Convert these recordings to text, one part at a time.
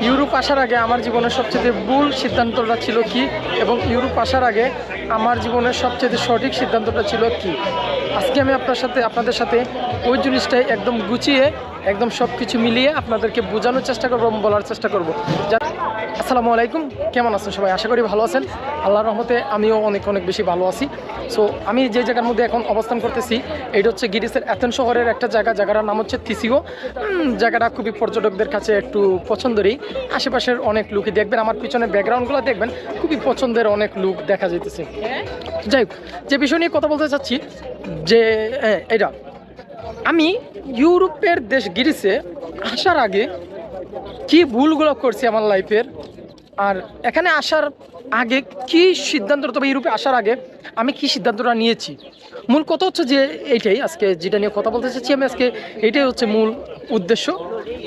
Europe আসার আগে আমার জীবনের সবচেয়ে ভুল সিদ্ধান্তটা ছিল কি? এবং ইউরোপ আসার আগে আমার জীবনের সবচেয়ে সঠিক সিদ্ধান্তটা ছিল কি? আজকে আমি আপনার সাথে আপনাদের সাথে ওই জিনিসটাই একদম গুছিয়ে, একদম সব কিছু মিলিয়ে আপনাদেরকে বোঝানোর চেষ্টা করব বলার চেষ্টা করব। আসসালামু আলাইকুম। কেমন আছেন সবাই? আশা করি ভালো আছেন। আল্লাহর রহমতে আমিও অনেক অনেক বেশি ভালো আছি। সো আমি যে জায়গার মধ্যে এখন অবস্থান করতেছি এটা হচ্ছে গিরিসের অ্যাথেন শহরের একটা জায়গা। জায়গাটার নাম হচ্ছে থিসিও। জায়গাটা খুবই পর্যটকদের কাছে একটু পছন্দেরই। আশেপাশের অনেক লুকই দেখবেন, আমার পিছনে ব্যাকগ্রাউন্ডগুলো দেখবেন, খুবই পছন্দের অনেক লুক দেখা যেতেছে যাই হোক যে বিষয় নিয়ে কথা বলতে চাচ্ছি যে হ্যাঁ, এটা আমি ইউরোপের দেশ গিরিসে আসার আগে কি ভুলগুলো করছি আমার লাইফের আর এখানে আসার আগে কি সিদ্ধান্ত তবে ইউরোপে আসার আগে আমি কি সিদ্ধান্তটা নিয়েছি? মূল কথা হচ্ছে যে এইটাই আজকে যেটা নিয়ে কথা বলতে চাচ্ছি আমি আজকে এটাই হচ্ছে মূল উদ্দেশ্য।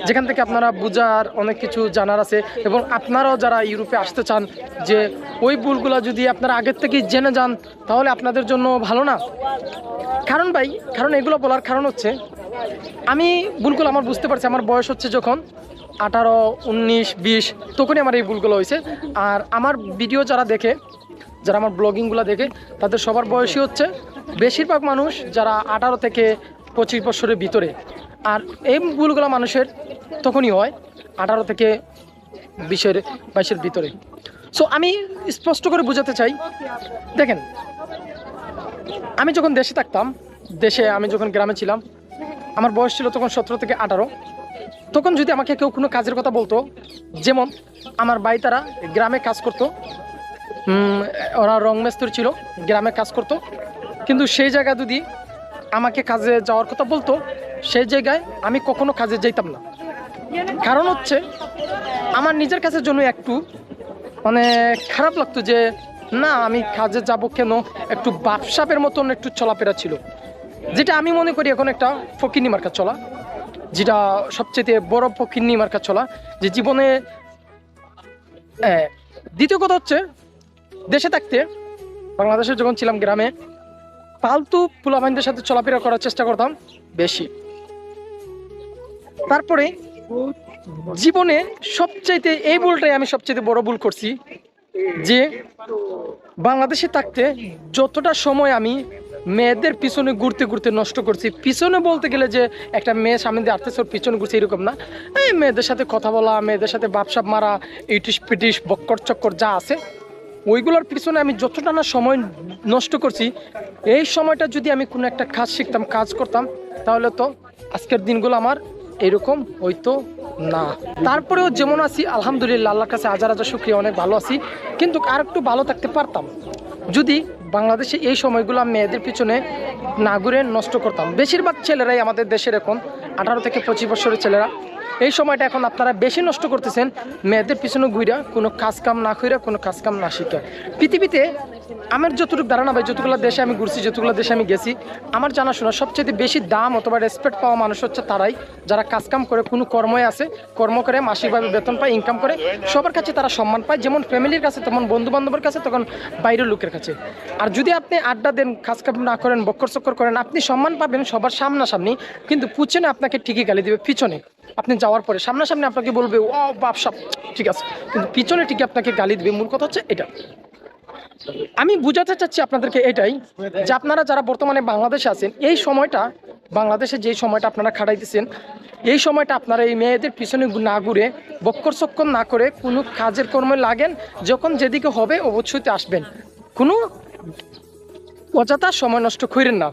যেখান থেকে আপনারা বোঝার অনেক কিছু জানার আছে এবং আপনারাও যারা ইউরোপে আসতে চান যে ওই ভুলগুলো যদি আপনারা আগের থেকেই জেনে যান, তাহলে আপনাদের জন্য ভালো না। কারণ ভাই, কারণ এগুলো বলার কারণ হচ্ছে, আমি ভুলগুলো আমার বুঝতে পারছি, আমার বয়স হচ্ছে যখন আঠারো, উনিশ, বিশ, তখনই আমার এই ভুলগুলো হয়েছে। আর আমার ভিডিও যারা দেখে, যারা আমার ব্লগিংগুলো দেখে, তাদের সবার বয়সই হচ্ছে। বেশিরভাগ মানুষ যারা আঠারো থেকে পঁচিশ বছরের ভিতরে। আর এই ভুলগুলো মানুষের তখনই হয়, আঠারো থেকে বিশের, বাইশের ভিতরে। সো আমি স্পষ্ট করে বোঝাতে চাই, দেখেন, আমি যখন দেশে থাকতাম, দেশে আমি যখন গ্রামে ছিলাম, আমার বয়স ছিল তখন সতেরো থেকে আঠারো। তখন যদি আমাকে কেউ কোনো কাজের কথা বলতো, যেমন আমার ভাই তারা গ্রামে কাজ করতো ওরা রং মেস্তরি ছিল, গ্রামে কাজ করতো, কিন্তু সেই জায়গায় যদি আমাকে কাজে যাওয়ার কথা বলতো, সেই জায়গায় আমি কখনো কাজে যেতাম না। কারণ হচ্ছে, আমার নিজের কাছে জন্য একটু মানে খারাপ লাগতো যে, না, আমি কাজে যাব কেন? একটু বাপসাপের মতন একটু চলাফেরা ছিল। যেটা আমি মনে করি এখন একটা ফকিনি মার্কা চলা, যেটা সবচেয়ে বড় ফকিনি মার্কা চলা, যে জীবনে দ্বিতীয় কথা হচ্ছে, দেশে থাকতে, বাংলাদেশে যখন ছিলাম গ্রামে পালতু পোলাবাইনদের সাথে চলাফেরা করার চেষ্টা করতাম, বেশি। তারপরে জীবনে সবচাইতে এই ভুলটাই আমি সবচেয়ে বড় ভুল করছি, যে বাংলাদেশে থাকতে যতটা সময় আমি মেয়েদের পিছনে ঘুরতে ঘুরতে নষ্ট করছি, পিছনে বলতে গেলে যে একটা মেয়ে সামনে দিয়ে ওর পিছনে ঘুরছে এরকম না। এই মেয়েদের সাথে কথা বলা, মেয়েদের সাথে বাপসাপ মারা, ইটিস পিটিস, বক্কর চক্কর যা আছে ওইগুলোর পিছনে আমি যতটা না সময় নষ্ট করছি, এই সময়টা যদি আমি কোনো একটা কাজ শিখতাম, কাজ করতাম, তাহলে তো আজকের দিনগুলো আমার এরকম হয়তো না। তারপরেও যেমন আছি, আলহামদুলিল্লাহ, আল্লাহর কাছে হাজার হাজার শুক্রিয়া, অনেক ভালো আছি। কিন্তু আর একটু ভালো থাকতে পারতাম। যদি বাংলাদেশে এই সময়গুলো মেয়েদের পিছনে না ঘুরে নষ্ট করতাম। বেশিরভাগ ছেলেরাই আমাদের দেশের এখন আঠারো থেকে পঁচিশ বছরের ছেলেরা। এই সময়টা এখন আপনারা বেশি নষ্ট করতেছেন, মেয়েদের পিছনে ঘুরা কোনো কাজ কাম না কইরা, কোনো কাজ কাম না শিখা। পৃথিবীতে আমার যতটুকু ধারণা ভাই, যতগুলো দেশে আমি ঘুরছি, যতগুলো দেশে আমি গেছি, আমার জানাশোনা সবচেয়ে বেশি দাম অথবা রেসপেক্ট পাওয়া মানুষ হচ্ছে তারাই, যারা কাজ কাম করে, কোনো কর্মই আছে, কর্ম করে, মাসিকভাবে বেতন পায় ইনকাম করে, সবার কাছে তারা সম্মান পায়, যেমন ফ্যামিলির কাছে, তেমন বন্ধু বান্ধবের কাছে তখন বাইরের লোকের কাছে। আর যদি আপনি আড্ডা দেন কাজ কাম না করেন বক্কর চক্কর করেন, আপনি সম্মান পাবেন সবার সামনাসামনি, কিন্তু পিছনে আপনাকে ঠিকই গালি দেবে, পিছনে। আপনি যাওয়ার পরে সামনাসামনি আপনাকে বলবে, ও বাপ বাপসাপ ঠিক আছে। কিন্তু পিছনে ঠিকই আপনাকে গালি দেবে। মূল কথা হচ্ছে এটা। আমি বুঝাতে চাচ্ছি আপনাদেরকে এটাই যে আপনারা যারা বর্তমানে বাংলাদেশে আছেন, এই সময়টা, বাংলাদেশে যেই সময়টা আপনারা খাটাইতেছেন, এই সময়টা আপনারা এই মেয়েদের পিছনে না ঘুরে, বক্কর চক্কর না করে কোনো কাজের কর্মে লাগেন, যখন যেদিকে হবে অবশ্যই আসবেন। কোনো অযথা সময় নষ্ট করেন না।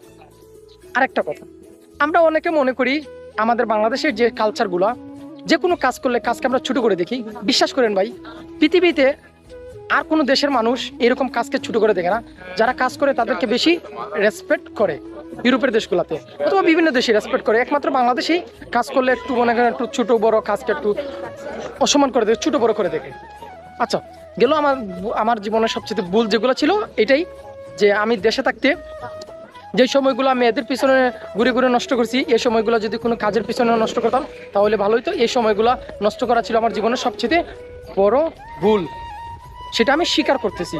আরেকটা কথা। আমরা অনেকে মনে করি আমাদের বাংলাদেশের যে কালচারগুলা যে কোনো কাজ করলে কাজকে আমরা ছোটো করে দেখি। বিশ্বাস করেন ভাই, পৃথিবীতে আর কোনো দেশের মানুষ এরকম কাজকে ছোট করে দেখে না। যারা কাজ করে তাদেরকে বেশি রেসপেক্ট করে ইউরোপের দেশগুলোতে অথবা বিভিন্ন দেশে রেসপেক্ট করে। একমাত্র বাংলাদেশেই কাজ করলে একটু মনে করেন একটু ছোটো বড় কাজকে একটু অসম্মান করে দেখে, ছোটো বড় করে দেখে। আচ্ছা গেল আমার আমার জীবনের সবচেয়ে ভুল যেগুলো ছিল এটাই যে আমি দেশে থাকতে যে সময়গুলো আমি এদের পিছনে ঘুরে ঘুরে নষ্ট করছি, এই সময়গুলো যদি কোনো কাজের পিছনে নষ্ট করতাম, তাহলে ভালোই তো এই সময়গুলো নষ্ট করা ছিল আমার জীবনের সবচেয়ে বড় ভুল। সেটা আমি স্বীকার করতেছি।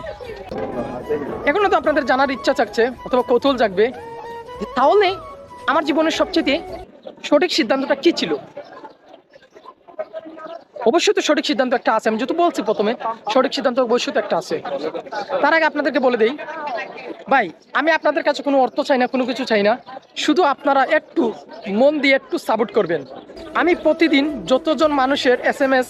এখনও তো আপনাদের জানার ইচ্ছা থাকছে অথবা কৌতূহল জাগবে তাহলে আমার জীবনের সবচেয়ে সঠিক সিদ্ধান্তটা কি ছিল? অবশ্যই তো সঠিক সিদ্ধান্ত একটা আছে। আমি যেহেতু বলছি প্রথমে, সঠিক সিদ্ধান্ত অবশ্যই তো একটা আছে। তার আগে আপনাদেরকে বলে দেই ভাই, আমি আপনাদের কাছে কোনো অর্থ চাই না, কোনো কিছু চাই না। শুধু আপনারা একটু মন দিয়ে একটু সাপোর্ট করবেন। আমি প্রতিদিন যতজন মানুষের এস এম এস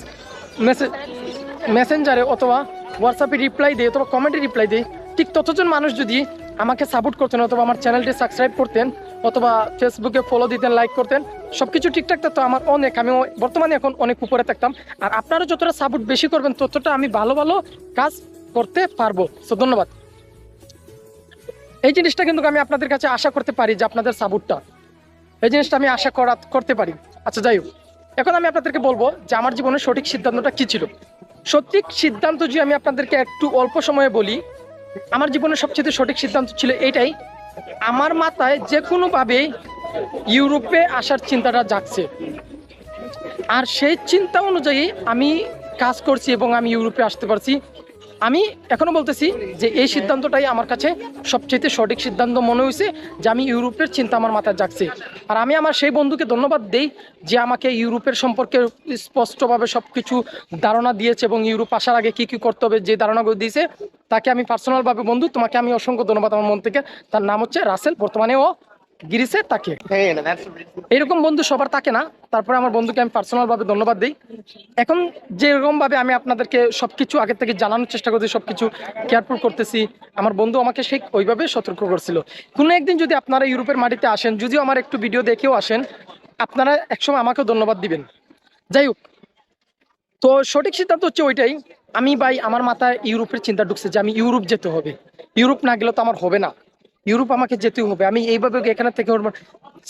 মেসেঞ্জারে অথবা হোয়াটসঅ্যাপে রিপ্লাই দেয় অথবা কমেন্টে রিপ্লাই দিই, ঠিক ততজন মানুষ যদি আমাকে সাপোর্ট করতেন, অথবা আমার চ্যানেলটি সাবস্ক্রাইব করতেন, অথবা ফেসবুকে ফলো দিতেন লাইক করতেন সব কিছু ঠিকঠাক থাকতো, আমার অনেক, আমি বর্তমানে এখন অনেক উপরে থাকতাম। আর আপনারা যতটা সাপোর্ট বেশি করবেন, ততটা আমি ভালো ভালো কাজ করতে পারব। সো ধন্যবাদ। এই জিনিসটা কিন্তু আমি আপনাদের কাছে আশা করতে পারি যে আপনাদের সাপোর্টটা। এই জিনিসটা আমি আশা করা, করতে পারি। আচ্ছা যাই হোক। এখন আমি আপনাদেরকে বলব যে আমার জীবনের সঠিক সিদ্ধান্তটা কি ছিল। সঠিক সিদ্ধান্ত যদি আমি আপনাদেরকে একটু অল্প সময়ে বলি, আমার জীবনের সবচেয়ে সঠিক সিদ্ধান্ত ছিল এটাই, আমার মাথায় যে কোনোভাবে ইউরোপে আসার চিন্তাটা জাগছে। আর সেই চিন্তা অনুযায়ী আমি কাজ করছি এবং আমি ইউরোপে আসতে পারছি। আমি এখনও বলতেছি যে এই সিদ্ধান্তটাই আমার কাছে সবচেয়ে সঠিক সিদ্ধান্ত মনে হয়েছে যে আমি ইউরোপের চিন্তা আমার মাথায় জাগছে। আর আমি আমার সেই বন্ধুকে ধন্যবাদ দেই যে আমাকে ইউরোপের সম্পর্কে স্পষ্টভাবে সব কিছু ধারণা দিয়েছে এবং ইউরোপ আসার আগে কি কি করতে হবে, যে ধারণাগুলো দিয়েছে, তাকে আমি পার্সোনালভাবে বন্ধু, তোমাকে আমি অসংখ্য ধন্যবাদ আমার মন থেকে। তার নাম হচ্ছে রাসেল বর্তমানে ও গিরিসে তাকে। এরকম বন্ধু সবার থাকে না, তারপরে আমার বন্ধুকে আমি পার্সোনাল ভাবে ধন্যবাদ দিই। এখন যেরকম ভাবে আমি আপনাদেরকে সবকিছু আগে থেকে জানানোর চেষ্টা করছি সবকিছু কেয়ারফুল করতেছি, আমার বন্ধু আমাকে সেই ওইভাবে সতর্ক করছিল। কোনো একদিন যদি আপনারা ইউরোপের মাটিতে আসেন, যদিও আমার একটু ভিডিও দেখেও আসেন, আপনারা একসময় আমাকেও ধন্যবাদ দিবেন। যাই হোক, তো সঠিক সিদ্ধান্ত হচ্ছে ওইটাই, আমি ভাই, আমার মাথায় ইউরোপের চিন্তা ঢুকছে যে আমি ইউরোপ যেতে হবে। ইউরোপ না গেলে তো আমার হবে না। ইউরোপ আমাকে যেতে হবে। আমি এইভাবে এখানে থেকে ওর-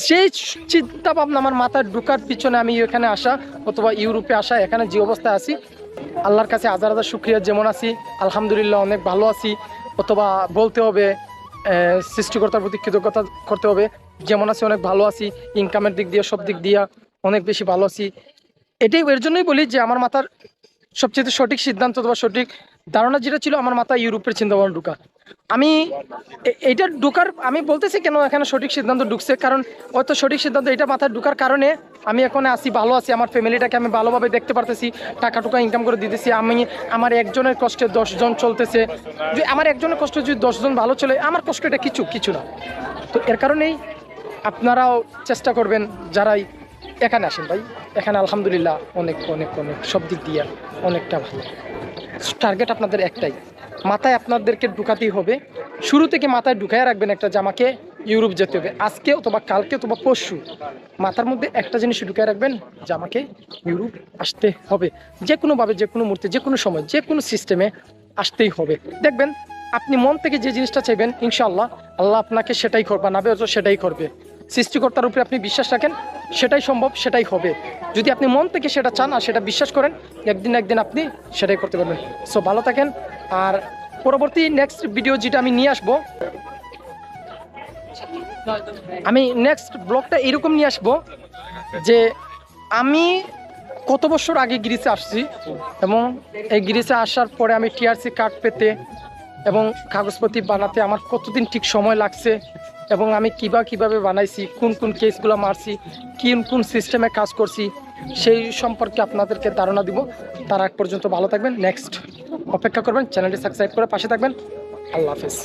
সেই চিন্তা ভাবনা আমার মাথায় ঢুকার পিছনে আমি এখানে আসা অথবা ইউরোপে আসা, এখানে যে অবস্থায় আছি, আল্লাহর কাছে হাজার হাজার শুক্রিয়া, যেমন আছি, আলহামদুলিল্লাহ অনেক ভালো আছি। অথবা বলতে হবে সৃষ্টিকর্তার প্রতি কৃতজ্ঞতা করতে হবে, যেমন আছি, অনেক ভালো আছি ইনকামের দিক দিয়ে, সব দিক দিয়ে অনেক বেশি ভালো আছি। এটাই এর জন্যই বলি যে আমার মাথার সবচেয়ে সঠিক সিদ্ধান্ত অথবা সঠিক ধারণা যেটা ছিল, আমার মাথায় ইউরোপের চিন্তাভাবনা ঢুকা। আমি এ- এইটা ঢুকার আমি বলতেছি কেন এখানে সঠিক সিদ্ধান্ত ঢুকছে? কারণ হয়তো সঠিক সিদ্ধান্ত এটা মাথায় ঢুকার কারণে আমি এখন আসি ভালো আছি, আমার ফ্যামিলিটাকে আমি ভালোভাবে দেখতে পারতেছি টাকা টুকা ইনকাম করে দিতেছি। আমি আমার একজনের কষ্টে দশজন চলতেছে। যে আমার একজনের কষ্টে যদি দশজন ভালো চলে, আমার কষ্ট এটা কিছু কিছু না। তো এর কারণেই আপনারাও চেষ্টা করবেন যারাই এখানে আসেন ভাই। এখানে আলহামদুলিল্লাহ অনেক অনেক অনেক সব দিক দিয়ে অনেকটা ভালো। টার্গেট আপনাদের একটাই। মাথায় আপনাদেরকে ঢুকাতেই হবে। শুরু থেকে মাথায় ঢুকায় রাখবেন একটা জামাকে, ইউরোপ যেতে হবে আজকে অথবা কালকে অথবা পরশু মাথার মধ্যে একটা জিনিস ঢুকায় রাখবেন যে আমাকে ইউরোপ আসতে হবে। যে কোনোভাবে যে কোনো মুহূর্তে যে কোনো সময় যে কোনো সিস্টেমে আসতেই হবে। দেখবেন, আপনি মন থেকে যে জিনিসটা চাইবেন, ইনশাআল্লাহ, আল্লাহ আপনাকে সেটাই করবে, না সেটাই করবে। সৃষ্টিকর্তার উপরে আপনি বিশ্বাস রাখেন সেটাই সম্ভব, সেটাই হবে। যদি আপনি মন থেকে সেটা চান আর সেটা বিশ্বাস করেন, একদিন একদিন আপনি সেটাই করতে পারবেন। সো ভালো থাকেন। আর পরবর্তী নেক্সট ভিডিও যেটা আমি নিয়ে আসব, আমি নেক্সট ব্লগটা এরকম নিয়ে আসব যে আমি কত বছর আগে গ্রিসে আসছি এবং এই গ্রিসে আসার পরে আমি টিআরসি কার্ড পেতে এবং কাগজপত্র বানাতে আমার কতদিন ঠিক সময় লাগছে এবং আমি কিবা কীভাবে বানাইছি, কোন কোন কেসগুলো মারছি, কোন কোন সিস্টেমে কাজ করছি, সেই সম্পর্কে আপনাদেরকে ধারণা দিব। তার আগ পর্যন্ত ভালো থাকবেন। নেক্সট অপেক্ষা করবেন। চ্যানেলটি সাবস্ক্রাইব করে পাশে থাকবেন। আল্লাহ হাফেজ।